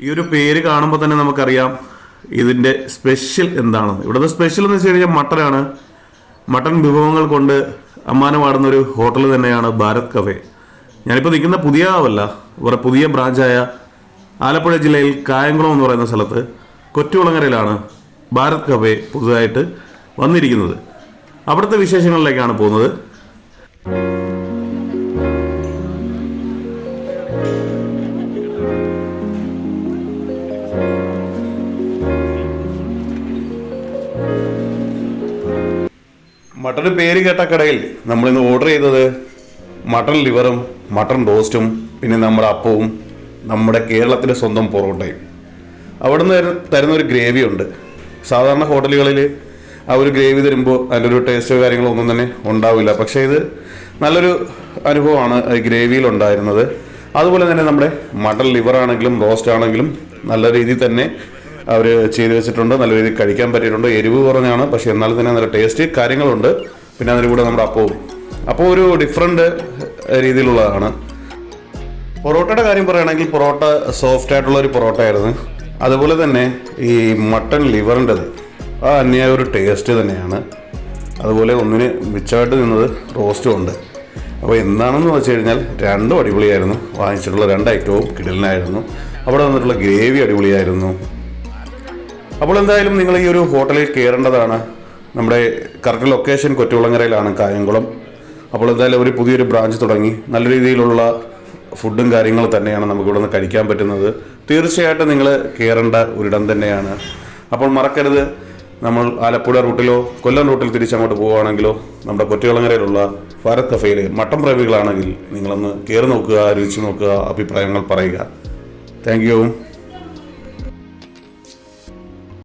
ഈ ഒരു പേര് കാണുമ്പോൾ തന്നെ നമുക്കറിയാം ഇതിന്റെ സ്പെഷ്യൽ എന്താണ്. ഇവിടുത്തെ സ്പെഷ്യൽ എന്ന് വെച്ച് കഴിഞ്ഞാൽ മട്ടനാണ്. മട്ടൻ വിഭവങ്ങൾ കൊണ്ട് അമ്മാനമാടുന്ന ഒരു ഹോട്ടൽ തന്നെയാണ് ഭാരത് കഫേ. ഞാനിപ്പോൾ നിൽക്കുന്ന പുതിയ ഇവരുടെ പുതിയ ബ്രാഞ്ചായ ആലപ്പുഴ ജില്ലയിൽ കായംകുളം എന്ന് പറയുന്ന സ്ഥലത്ത് കൊറ്റുകുളങ്ങരയിലാണ് ഭാരത് കഫേ പുതുതായിട്ട് വന്നിരിക്കുന്നത്. അവിടുത്തെ വിശേഷങ്ങളിലേക്കാണ് പോകുന്നത്. മട്ടൺ പേര് കേട്ട കടയിൽ നമ്മളിന്ന് ഓർഡർ ചെയ്തത് മട്ടൺ ലിവറും മട്ടൺ റോസ്റ്റും പിന്നെ നമ്മുടെ അപ്പവും നമ്മുടെ കേരളത്തിന്റെ സ്വന്തം പൊറോട്ടയും. അവിടെ നിന്ന് തരുന്ന ഒരു ഗ്രേവി ഉണ്ട്. സാധാരണ ഹോട്ടലുകളിൽ ആ ഒരു ഗ്രേവി തരുമ്പോൾ അതിന്റെ ഒരു ടേസ്റ്റോ കാര്യങ്ങളോ ഒന്നും തന്നെ ഉണ്ടാവില്ല. പക്ഷേ ഇത് നല്ലൊരു അനുഭവമാണ് ഉണ്ടായിരുന്നത്. അതുപോലെ തന്നെ നമ്മുടെ മട്ടൺ ലിവർ ആണെങ്കിലും റോസ്റ്റ് ആണെങ്കിലും നല്ല രീതിയിൽ തന്നെ അവർ ചെയ്തു വെച്ചിട്ടുണ്ട് നല്ല രീതിയിൽ കഴിക്കാൻ പറ്റിയിട്ടുണ്ട്. എരിവ് കുറഞ്ഞാണ് പക്ഷേ എന്നാലും തന്നെ നല്ല ടേസ്റ്റ് കാര്യങ്ങളുണ്ട്. പിന്നെ അതിന്റെ കൂടെ നമ്മുടെ അപ്പവും. അപ്പോൾ ഒരു ഡിഫറെന്റ് രീതിയിലുള്ളതാണ്. പൊറോട്ടയുടെ കാര്യം പറയുകയാണെങ്കിൽ പൊറോട്ട സോഫ്റ്റ് ആയിട്ടുള്ള ഒരു പൊറോട്ട ആയിരുന്നു അതുപോലെ തന്നെ ഈ മട്ടൺ ലിവറിന്റെത് ആ അന്യായ ഒരു ടേസ്റ്റ് തന്നെയാണ്. അതുപോലെ ഒന്നിന് മിച്ചമായിട്ട് നിന്നത് റോസ്റ്റും ഉണ്ട്. അപ്പോൾ എന്താണെന്ന് വെച്ച് കഴിഞ്ഞാൽ രണ്ടും അടിപൊളിയായിരുന്നു. വാങ്ങിച്ചിട്ടുള്ള രണ്ട് ഐറ്റവും കിടലിനായിരുന്നു. അവിടെ വന്നിട്ടുള്ള ഗ്രേവി അടിപൊളിയായിരുന്നു. അപ്പോൾ എന്തായാലും നിങ്ങൾ ഈ ഒരു ഹോട്ടലിൽ കയറേണ്ടതാണ്. നമ്മുടെ കറക്റ്റ് ലൊക്കേഷൻ കൊറ്റുകുളങ്ങരയിലാണ് കായംകുളം. അപ്പോൾ എന്തായാലും ഒരു പുതിയൊരു ബ്രാഞ്ച് തുടങ്ങി. നല്ല രീതിയിലുള്ള ഫുഡും കാര്യങ്ങളും തന്നെയാണ് നമുക്ക് ഇവിടെ നിന്ന് കഴിക്കാൻ പറ്റുന്നത്. തീർച്ചയായിട്ടും നിങ്ങൾ കയറേണ്ട ഒരിടം തന്നെയാണ്. അപ്പോൾ മറക്കരുത്. നമ്മൾ ആലപ്പുഴ റൂട്ടിലോ കൊല്ലം റൂട്ടിൽ തിരിച്ചങ്ങോട്ട് പോവുകയാണെങ്കിലോ നമ്മുടെ കൊറ്റുകുളങ്ങരയിലുള്ള ഭാരത് കഫയിലെ മട്ടൻ പ്രേമികളാണെങ്കിൽ നിങ്ങളൊന്ന് കയറി നോക്കുക രുചിച്ച് നോക്കുക അഭിപ്രായങ്ങൾ പറയുക. Thank you.